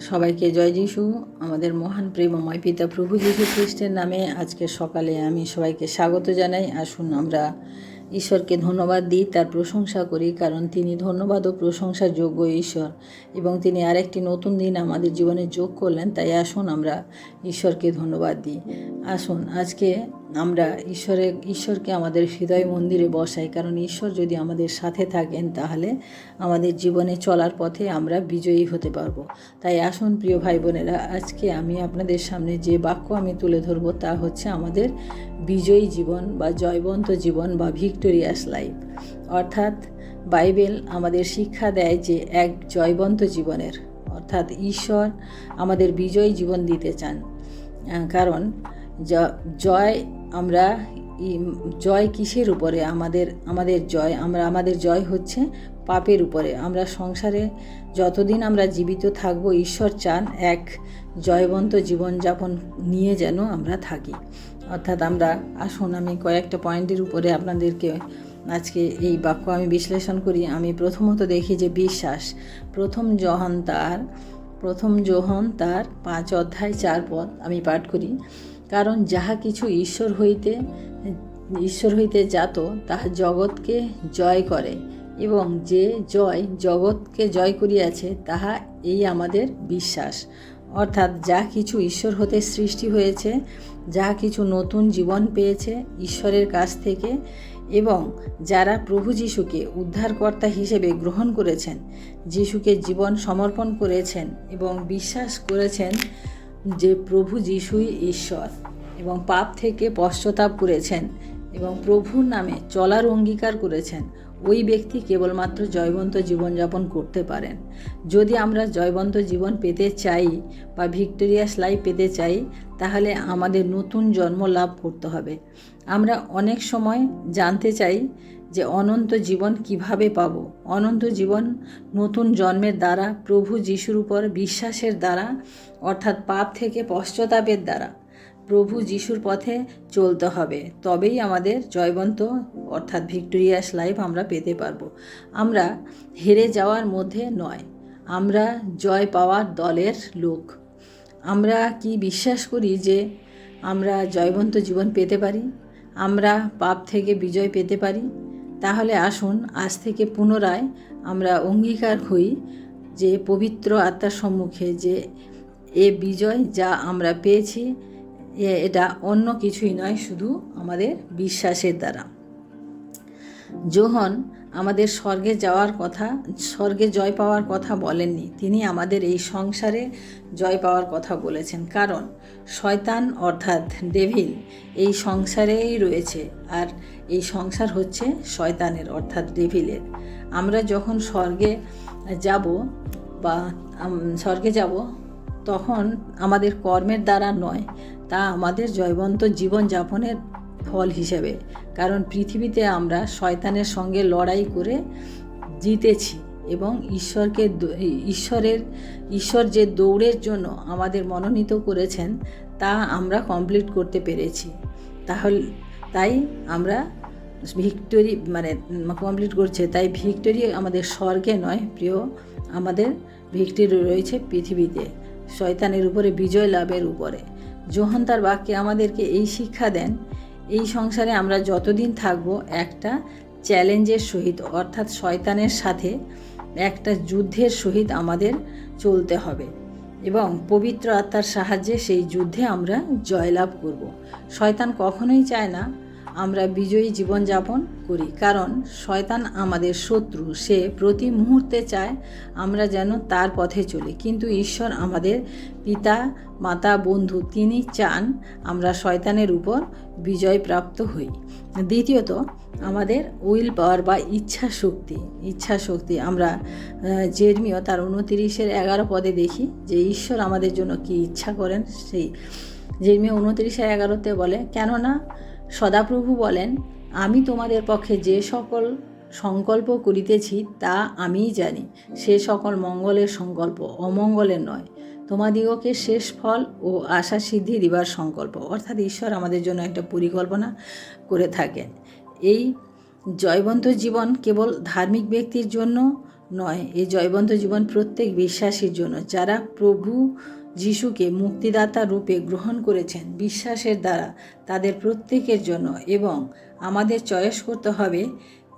সবাইকে জয় যিশু। আমাদের মহান প্রেমময় পিতা প্রভু যীশু খ্রিস্টের নামে আজকে সকালে আমি সবাইকে স্বাগত জানাই। আসুন আমরা ঈশ্বরকে ধন্যবাদ দিই, তার প্রশংসা করি, কারণ তিনি ধন্যবাদ ও প্রশংসার যোগ্য ঈশ্বর এবং তিনি আরেকটি নতুন দিন আমাদের জীবনে যোগ করলেন, তাই আসুন আমরা ঈশ্বরকে ধন্যবাদ দিই। আসুন, আজকে আমরা ঈশ্বরের ঈশ্বরকে আমাদের হৃদয় মন্দিরে বসাই। কারণ ঈশ্বর যদি আমাদের সাথে থাকেন, তাহলে আমাদের জীবনে চলার পথে আমরা বিজয়ী হতে পারব। তাই আসুন প্রিয় ভাই বোনেরা আজকে আমি আপনাদের সামনে যে বাক্য আমি তুলে ধরব, তা হচ্ছে আমাদের বিজয়ী জীবন বা জয়বন্ত জীবন বা ভিক্টোরিয়াস লাইফ। অর্থাৎ বাইবেল আমাদের শিক্ষা দেয় যে এক জয়বন্ত জীবনের। অর্থাৎ ঈশ্বর আমাদের বিজয়ী জীবন দিতে চান। কারণ জয় আমরা জয় কিসের উপরে? আমাদের আমাদের জয়, আমরা, আমাদের জয় হচ্ছে পাপের উপরে। আমরা সংসারে যতদিন আমরা জীবিত থাকব, ঈশ্বর চান এক জয়বন্ত জীবনযাপন নিয়ে যেন আমরা থাকি। অর্থাৎ আমরা, আসুন আমি কয়েকটা পয়েন্টের উপরে আপনাদেরকে আজকে এই বাক্য আমি বিশ্লেষণ করি। আমি প্রথমত দেখি যে বিশ্বাস। প্রথম জহন তার, প্রথম যোহন তার পাঁচ অধ্যায় চার পদ আমি পাঠ করি। কারণ যাহা কিছু ঈশ্বর হইতে ঈশ্বর হইতে জাত তাহা জগৎকে জয় করে এবং যে জয় জগৎকে জয় করিয়াছে, তাহা এই আমাদের বিশ্বাস। অর্থাৎ যা কিছু ঈশ্বর হতে সৃষ্টি হয়েছে, যা কিছু নতুন জীবন পেয়েছে ঈশ্বরের কাছ থেকে এবং যারা প্রভু যিশুকে উদ্ধারকর্তা হিসেবে গ্রহণ করেছেন, যিশুকে জীবন সমর্পণ করেছেন এবং বিশ্বাস করেছেন যে প্রভু যিশুই ঈশ্বর এবং পাপ থেকে পশ্চাতাপ করেছেন এবং প্রভুর নামে চলার অঙ্গীকার করেছেন, ওই ব্যক্তি কেবলমাত্র জয়বন্ত জীবনযাপন করতে পারেন। যদি আমরা জয়বন্ত জীবন পেতে চাই বা ভিক্টোরিয়াস লাইফ পেতে চাই, তাহলে আমাদের নতুন জন্ম লাভ করতে হবে। আমরা অনেক সময় জানতে চাই যে অনন্ত জীবন কীভাবে পাব? অনন্ত জীবন নতুন জন্মের দ্বারা, প্রভু যিশুর উপর বিশ্বাসের দ্বারা, অর্থাৎ পাপ থেকে পশ্চাতাপের দ্বারা। প্রভু যিশুর পথে চলতে হবে। তবেই আমাদের জয়বন্ত, অর্থাৎ ভিক্টোরিয়াস লাইফ আমরা পেতে পারব। আমরা হেরে যাওয়ার মধ্যে নয়। আমরা জয় পাওয়ার দলের লোক। আমরা কি বিশ্বাস করি যে আমরা জয়বন্ত জীবন পেতে পারি? আমরা পাপ থেকে বিজয় পেতে পারি? তাহলে আসুন, আজ থেকে পুনরায় আমরা অঙ্গীকার হই যে পবিত্র আত্মার সম্মুখে যে এ বিজয় যা আমরা পেয়েছি এটা অন্য কিছুই নয়, শুধু আমাদের বিশ্বাসের দ্বারা। যোহন আমাদের স্বর্গে যাওয়ার কথা, স্বর্গে জয় পাওয়ার কথা বলেননি। তিনি আমাদের এই সংসারে জয় পাওয়ার কথা বলেছেন। কারণ, শয়তান অর্থাৎ ডেভিল এই সংসারেই রয়েছে। আর এই সংসার হচ্ছে শয়তানের, অর্থাৎ ডেভিলের আমরা যখন স্বর্গে যাব বা স্বর্গে যাব, তখন আমাদের কর্মের দ্বারা নয়, তা আমাদের জয়বন্ত জীবনযাপনের ফল হিসেবে। কারণ পৃথিবীতে আমরা শয়তানের সঙ্গে লড়াই করে জিতেছি এবং ঈশ্বরকে ঈশ্বরের, ঈশ্বর যে দৌড়ের জন্য আমাদের মনোনীত করেছেন, তা আমরা কমপ্লিট করতে পেরেছি। তাহলে, তাই আমরা ভিক্টোরি মানে কমপ্লিট করছে, তাই ভিক্টোরি আমাদের স্বর্গে নয়, প্রিয়। আমাদের ভিক্টোরি রয়েছে পৃথিবীতে, শয়তানের উপরে, বিজয় লাভের উপরে। যোহন তার বাক্যে আমাদেরকে এই শিক্ষা দেন, এই সংসারে আমরা যতদিন থাকব, একটা চ্যালেঞ্জের সহিত, অর্থাৎ শয়তানের সাথে একটা যুদ্ধের সহিত আমাদের চলতে হবে। এবং পবিত্র আত্মার সাহায্যে সেই যুদ্ধে আমরা জয়লাভ করব। শয়তান কখনোই চায় না আমরা বিজয়ী জীবনযাপন করি। কারণ শয়তান আমাদের শত্রু। সে প্রতি মুহূর্তে চায় আমরা যেন তার পথে চলি। কিন্তু ঈশ্বর আমাদের পিতা, মাতা, বন্ধু তিনি চান আমরা শয়তানের উপর বিজয় প্রাপ্ত হই। দ্বিতীয়ত, আমাদের উইল পাওয়ার বা ইচ্ছা শক্তি ইচ্ছা শক্তি আমরা জেরমিও তার উনতিরিশের এগারো পদে দেখি যে ঈশ্বর আমাদের জন্য কি ইচ্ছা করেন সেই। জেরমিও উনতিরিশের এগারোতে বলে, কেননা সদাপ্রভু বলেন, আমি তোমাদের পক্ষে যে সকল সংকল্প করিতেছি তা আমিই জানি। সে সকল মঙ্গলের সংকল্প অমঙ্গলের নয়। তোমাদিগকে শেষ ফল ও আশা সিদ্ধি দিবার সংকল্প। অর্থাৎ ঈশ্বর আমাদের জন্য একটা পরিকল্পনা করে থাকেন। এই জয়বন্ত জীবন কেবল ধার্মিক ব্যক্তির জন্য নয়, এই জয়বন্ত জীবন প্রত্যেক বিশ্বাসীর জন্য। যারা প্রভু যিশুকে মুক্তিদাতা রূপে গ্রহণ করেছেন বিশ্বাসের দ্বারা তাদের প্রত্যেকের জন্য এবং আমাদের চয়েস করতে হবে,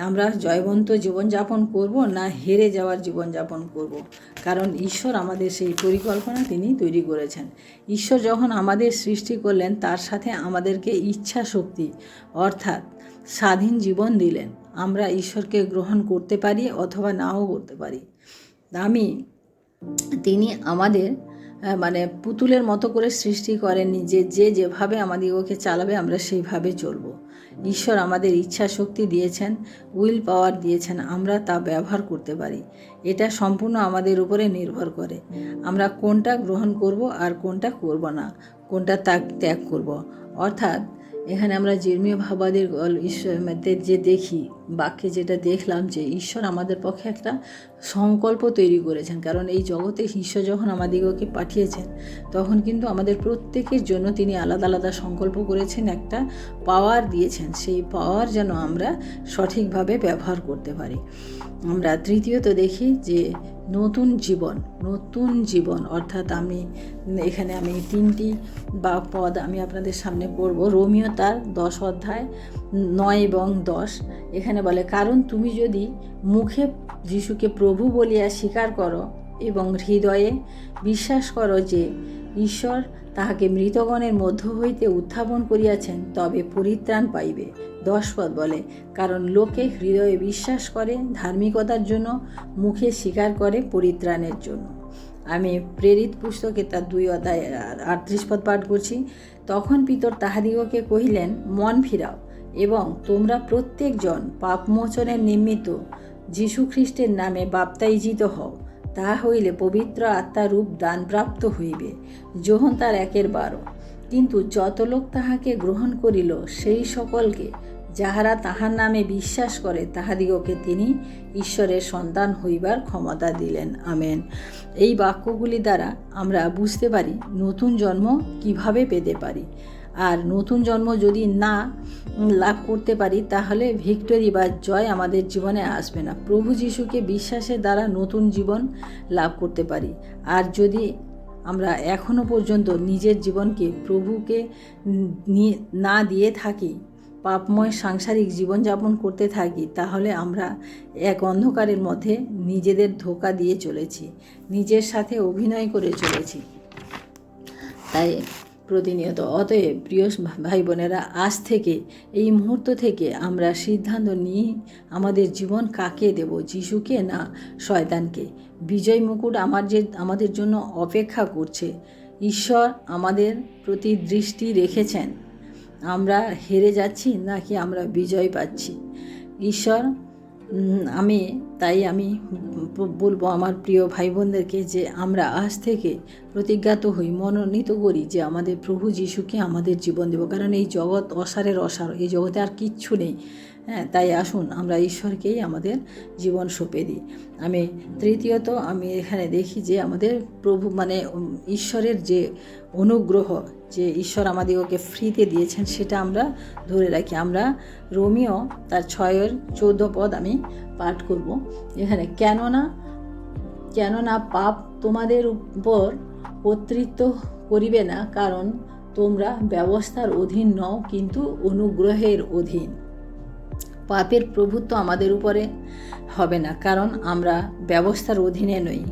আমরা জয়বন্ত জীবনযাপন করব না হেরে যাওয়ার জীবনযাপন করব। কারণ ঈশ্বর আমাদের সেই পরিকল্পনা তিনি তৈরি করেছেন। ঈশ্বর যখন আমাদের সৃষ্টি করলেন, তার সাথে আমাদেরকে ইচ্ছা শক্তি অর্থাৎ স্বাধীন জীবন দিলেন। আমরা ঈশ্বরকে গ্রহণ করতে পারি অথবা নাও করতে পারি। আমি, তিনি আমাদের মানে পুতুলের মতো করে সৃষ্টি করেননি যে যে যেভাবে আমাদিগকে চালাবে আমরা সেইভাবে চলব। ঈশ্বর আমাদের ইচ্ছা শক্তি দিয়েছেন, উইল পাওয়ার দিয়েছেন, আমরা তা ব্যবহার করতে পারি। এটা সম্পূর্ণ আমাদের উপরে নির্ভর করে। আমরা কোনটা গ্রহণ করব আর কোনটা করব না, কোনটা ত্যাগ ত্যাগ করব। অর্থাৎ এখানে আমরা জির্মীয় ভাবাদের গল- ঈশ্বর, মধ্যে যে দেখি, বাক্যে যেটা দেখলাম যে ঈশ্বর আমাদের পক্ষে একটা সংকল্প তৈরি করেছেন। কারণ এই জগতে ঈশ্বর যখন আমাদিগকে পাঠিয়েছেন, তখন কিন্তু আমাদের প্রত্যেকের জন্য তিনি আলাদা আলাদা সংকল্প করেছেন, একটা পাওয়ার দিয়েছেন। সেই পাওয়ার যেন আমরা সঠিকভাবে ব্যবহার করতে পারি। আমরা তৃতীয়ত দেখি যে নতুন জীবন নতুন জীবন। অর্থাৎ আমি এখানে আমি তিনটি বা পদ আমি আপনাদের সামনে পড়ব। রোমিও তার দশ অধ্যায় নয় এবং দশ। এখানে বলে, কারণ তুমি যদি মুখে যিশুকে প্রভু বলিয়া স্বীকার করো এবং হৃদয়ে বিশ্বাস করো যে ঈশ্বর তাহাকে মৃতগণের মধ্য হইতে উত্থাপন করিয়াছেন, তবে পরিত্রাণ পাইবে। দশ বলে, কারণ লোকে হৃদয়ে বিশ্বাস করে ধার্মিকতার জন্য, মুখে স্বীকার করে পরিত্রাণের জন্য। আমি প্রেরিত পুস্তকে তার দুই অধ্যায় আটত্রিশ পদ পাঠ করছি। তখন পিতর তাহাদিগকে কহিলেন, মন ফিরাও এবং তোমরা প্রত্যেকজন পাপমোচনের নিমিত্ত যীশু খ্রিস্টের নামে বাপ্তাইজিত হও। তাহা হইলে পবিত্র আত্মারূপ দানপ্রাপ্ত হইবে যোহন তার একের বারো। কিন্তু যত লোক তাহাকে গ্রহণ করিল, সেই সকলকে যাহারা তাহার নামে বিশ্বাস করে, তাহাদিগকে তিনি ঈশ্বরের সন্তান হইবার ক্ষমতা দিলেন। আমেন। এই বাক্যগুলি দ্বারা আমরা বুঝতে পারি নতুন জন্ম কীভাবে পেতে পারি। আর নতুন জন্ম যদি না লাভ করতে পারি, তাহলে ভিক্টোরি বা জয় আমাদের জীবনে আসবে না। প্রভু যিশুকে বিশ্বাসের দ্বারা নতুন জীবন লাভ করতে পারি। আর যদি আমরা এখনও পর্যন্ত নিজের জীবনকে প্রভুকে না দিয়ে থাকি পাপময় সাংসারিক জীবনযাপন করতে থাকি, তাহলে আমরা এক অন্ধকারের মধ্যে নিজেদের ধোকা দিয়ে চলেছি, নিজের সাথে অভিনয় করে চলেছি। তাই প্রতিনিয়ত, অতএব প্রিয় ভাই বোনেরা আজ থেকে, এই মুহূর্ত থেকে আমরা সিদ্ধান্ত নিয়ে আমাদের জীবন কাকে দেব, যিশুকে না শয়তানকে? বিজয় মুকুট আমার যে, আমাদের জন্য অপেক্ষা করছে। ঈশ্বর আমাদের প্রতি দৃষ্টি রেখেছেন। আমরা হেরে যাচ্ছি নাকি আমরা বিজয় পাচ্ছি? ঈশ্বর আমি, তাই আমি বলব আমার প্রিয় ভাই বোনদেরকে যে আমরা আজ থেকে প্রতিজ্ঞাত হই, মনোনীত করি যে আমাদের প্রভু যিশুকে আমাদের জীবন দেব। কারণ এই জগৎ অসারের অসার, এই জগতে আর কিচ্ছু নেই। হ্যাঁ তাই আসুন আমরা ঈশ্বরকেই আমাদের জীবন সঁপে দিই। আমি তৃতীয়ত আমি এখানে দেখি যে আমাদের প্রভু মানে ঈশ্বরের যে অনুগ্রহ যে ঈশ্বর আমাদেরকে ফ্রিতে দিয়েছেন, সেটা আমরা ধরে রাখি। আমরা রোমিও তার ছয়ের চৌদ্দ পদ আমি পাঠ করব। এখানে, কেননা কেননা পাপ তোমাদের উপর কর্তৃত্ব করিবে না, কারণ তোমরা ব্যবস্থার অধীন নও, কিন্তু অনুগ্রহের অধীন। পাপের প্রভুত্ব আমাদের উপরে হবে না, কারণ আমরা ব্যবস্থার অধীনে নই।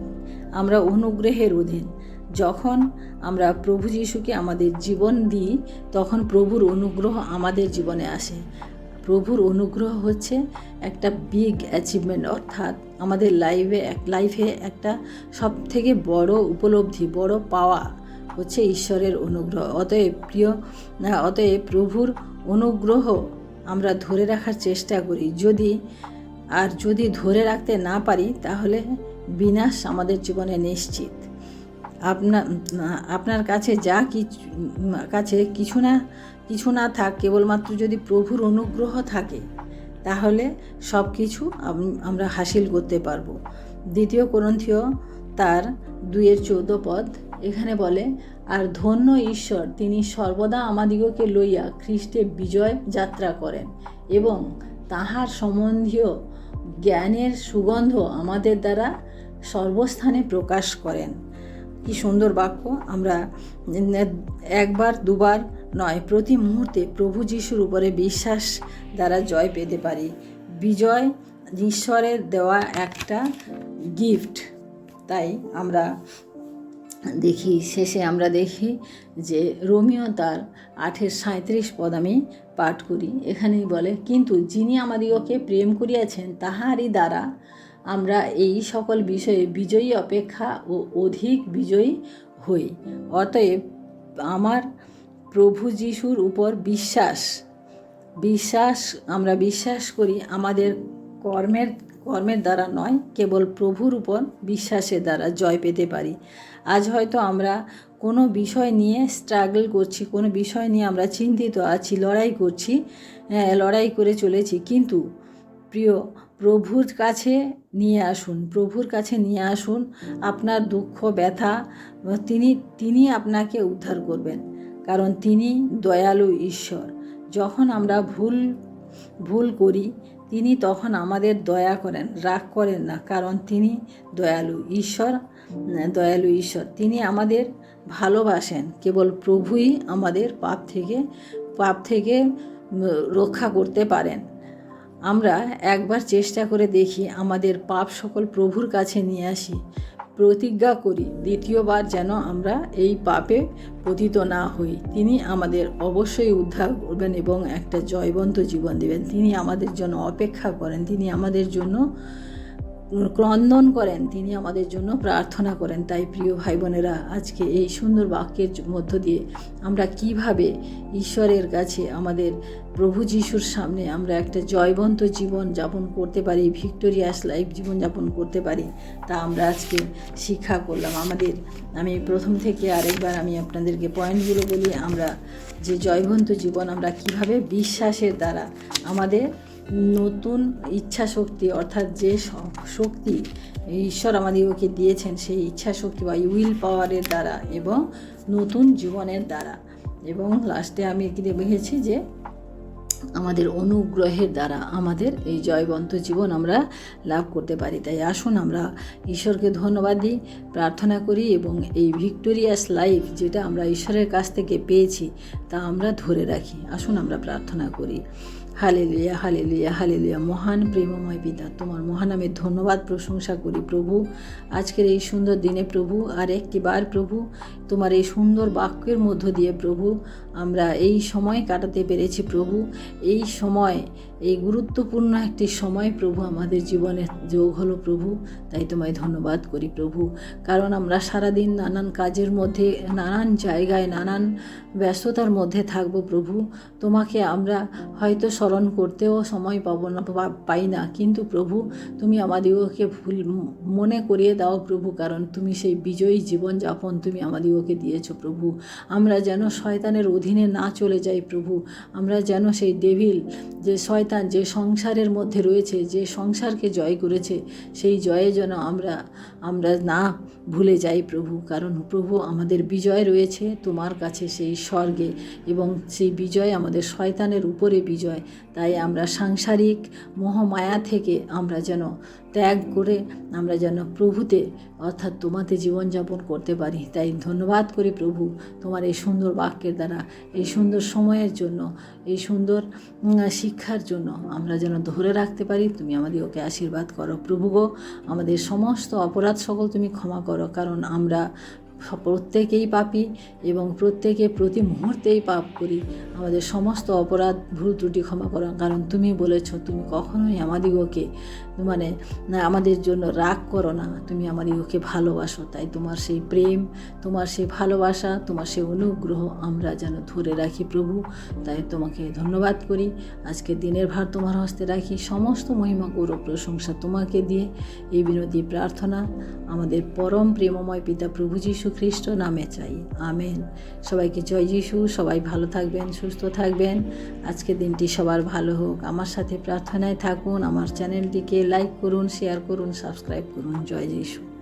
আমরা অনুগ্রহের অধীন। যখন আমরা প্রভু যিশুকে আমাদের জীবন দিই, তখন প্রভুর অনুগ্রহ আমাদের জীবনে আসে। প্রভুর অনুগ্রহ হচ্ছে একটা বিগ অ্যাচিভমেন্ট অর্থাৎ আমাদের লাইফে এক লাইফে একটা সব থেকে বড় উপলব্ধি, বড় পাওয়া হচ্ছে ঈশ্বরের অনুগ্রহ। অতএব প্রিয়, অতএব প্রভুর অনুগ্রহ আমরা ধরে রাখার চেষ্টা করি। যদি, আর যদি ধরে রাখতে না পারি, তাহলে বিনাশ আমাদের জীবনে নিশ্চিত। আপনার আপনার কাছে যা কিছু কাছে কিছু না কিছু না থাক, কেবলমাত্র যদি প্রভুর অনুগ্রহ থাকে, তাহলে সব কিছু আমরা হাসিল করতে পারব। দ্বিতীয় গ্রন্থীয় তার দুইয়ের চৌদ্দ পদ, এখানে বলে, আর ধন্য ঈশ্বর, তিনি সর্বদা আমাদিগকে লইয়া খ্রিস্টে বিজয় যাত্রা করেন এবং তাহার সম্বন্ধীয় জ্ঞানের সুগন্ধ আমাদের দ্বারা সর্বস্থানে প্রকাশ করেন। কি সুন্দর বাক্য। আমরা একবার, দুবার নয়, প্রতি মুহূর্তে প্রভু যিশুর উপরে বিশ্বাস দ্বারা জয় পেতে পারি। বিজয় ঈশ্বরের দেওয়া একটা গিফট তাই আমরা দেখি, শেষে আমরা দেখি যে রোমিও তার আঠের সাঁত্রিশ পদ আমি পাঠ করি। এখানেই বলে, কিন্তু যিনি আমাদিগকে প্রেম করিয়াছেন, তাহারই দ্বারা আমরা এই সকল বিষয়ে বিজয়ী অপেক্ষা ও অধিক বিজয়ী হই। অতএব আমার প্রভু যিশুর উপর বিশ্বাস বিশ্বাস আমরা বিশ্বাস করি আমাদের কর্মের কর্মের দ্বারা নয় কেবল প্রভুর উপর বিশ্বাসের দ্বারা জয় পেতে পারি। আজ হয়তো আমরা কোনো বিষয় নিয়ে স্ট্রাগল করছি কোনো বিষয় নিয়ে আমরা চিন্তিত আছি লড়াই করছি হ্যাঁ, লড়াই করে চলেছি কিন্তু প্রিয় প্রভুর কাছে নিয়ে আসুন প্রভুর কাছে নিয়ে আসুন। আপনার দুঃখ ব্যথা তিনি তিনি আপনাকে উদ্ধার করবেন। কারণ তিনি দয়ালু ঈশ্বর। যখন আমরা ভুল ভুল করি তিনি তখন আমাদের দয়া করেন রাগ করেন না। কারণ তিনি দয়ালু ঈশ্বর দয়ালু ঈশ্বর। তিনি আমাদের ভালোবাসেন। কেবল প্রভুই আমাদের পাপ থেকে পাপ থেকে রক্ষা করতে পারেন। আমরা একবার চেষ্টা করে দেখি আমাদের পাপ সকল প্রভুর কাছে নিয়ে আসি। প্রতিজ্ঞা করি দ্বিতীয়বার যেন আমরা এই পাপে পতিত না হই। তিনি আমাদের অবশ্যই উদ্ধার করবেন এবং একটা জয়বন্ত জীবন দেবেন। তিনি আমাদের জন্য অপেক্ষা করেন। তিনি আমাদের জন্য ক্রন্দন করেন, তিনি আমাদের জন্য প্রার্থনা করেন। তাই প্রিয় ভাই বোনেরা আজকে এই সুন্দর বাক্যের মধ্য দিয়ে আমরা কীভাবে ঈশ্বরের কাছে, আমাদের প্রভু যিশুর সামনে আমরা একটা জয়বন্ত জীবন যাপন করতে পারি, ভিক্টোরিয়াস লাইফ জীবন যাপন করতে পারি, তা আমরা আজকে শিক্ষা করলাম। আমাদের, আমি প্রথম থেকে আরেকবার আমি আপনাদেরকে পয়েন্টগুলো বলি, আমরা যে জয়বন্ত জীবন আমরা কীভাবে বিশ্বাসের দ্বারা আমাদের নতুন ইচ্ছা শক্তি অর্থাৎ যে শক্তি ঈশ্বর আমাদেরকে দিয়েছেন, সেই ইচ্ছা শক্তি বা উইল পাওয়ারের দ্বারা এবং নতুন জীবনের দ্বারা। এবং লাস্টে আমি কি দেখেছি যে, আমাদের অনুগ্রহের দ্বারা আমাদের এই জয়বন্ত জীবন আমরা লাভ করতে পারি। তাই আসুন আমরা ঈশ্বরকে ধন্যবাদ দিই, প্রার্থনা করি এবং এই ভিক্টোরিয়াস লাইফ যেটা আমরা ঈশ্বরের কাছ থেকে পেয়েছি, তা আমরা ধরে রাখি। আসুন আমরা প্রার্থনা করি। Hallelujah hallelujah hallelujah. মহান প্রেমময় পিতা, তোমার মহানামের ধন্যবাদ, প্রশংসা করি প্রভু। আজকের এই সুন্দর দিনে প্রভু, আর একটিবার প্রভু, তোমার এই সুন্দর বাক্যের মধ্য দিয়ে প্রভু, আমরা এই সময় কাটাতে পেরেছি প্রভু। এই সময় এই গুরুত্বপূর্ণ একটি সময় প্রভু, আমাদের জীবনে যোগ হলো প্রভু। তাই তোমায় ধন্যবাদ করি প্রভু। কারণ আমরা সারাদিন নানান কাজের মধ্যে, নানান জায়গায়, নানান ব্যস্ততার মধ্যে থাকব প্রভু। তোমাকে আমরা হয়তো স্মরণ করতেও সময় পাবো না পাই না। কিন্তু প্রভু, তুমি আমাদিগকে ভুল মনে করিয়ে দাও প্রভু, কারণ তুমি সেই বিজয়ী জীবনযাপন তুমি আমাদিগকে দিয়েছ প্রভু। আমরা যেন শয়তানের অধীনে না চলে যাই প্রভু। আমরা যেন সেই ডেভিল যে শয়তান যে সংসারের মধ্যে রয়েছে, যে সংসারকে জয় করেছে, সেই জয়ে যেন আমরা আমরা না ভুলে যাই প্রভু। কারণ প্রভু আমাদের বিজয় রয়েছে তোমার কাছে সেই স্বর্গে এবং সেই বিজয় আমাদের শয়তানের উপরে বিজয়। তাই আমরা সাংসারিক মহামায়া থেকে আমরা যেন ত্যাগ করে আমরা যেন প্রভুতে, অর্থাৎ তোমাতে জীবনযাপন করতে পারি। তাই ধন্যবাদ করি প্রভু তোমার এই সুন্দর বাক্যের দ্বারা, এই সুন্দর সময়ের জন্য, এই সুন্দর শিক্ষার জন্য আমরা যেন ধরে রাখতে পারি। তুমি আমাদের ওকে আশীর্বাদ করো। প্রভু গো, আমাদের সমস্ত অপরাধ সকল তুমি ক্ষমা করো। কারণ আমরা প্রত্যেকেই পাপি এবং প্রত্যেকে প্রতি মুহূর্তেই পাপ করি। আমাদের সমস্ত অপরাধ, ভুল ত্রুটি ক্ষমা করো কারণ তুমি বলেছ, তুমি কখনোই আমাদিগকে মানে আমাদের জন্য রাগ করো না। তুমি আমাদিগকে ভালোবাসো। তাই তোমার সেই প্রেম, তোমার সেই ভালোবাসা, তোমার সেই অনুগ্রহ আমরা যেন ধরে রাখি প্রভু। তাই তোমাকে ধন্যবাদ করি। আজকে দিনের ভার তোমার হস্তে রাখি। সমস্ত মহিমা গৌরব প্রশংসা তোমাকে দিয়ে এই বিনতি প্রার্থনা। আমাদের পরম প্রেমময় পিতা প্রভু যিশু খ্রিস্ট নামে চাই। আমেন। সবাইকে জয় যিশু। সবাই ভালো থাকবেন, সুস্থ থাকবেন। আজকে দিনটি সবার ভালো হোক। আমার সাথে প্রার্থনায় থাকুন। আমার চ্যানেলটিকে লাইক করুন, শেয়ার করুন, সাবস্ক্রাইব করুন। জয় যিশু।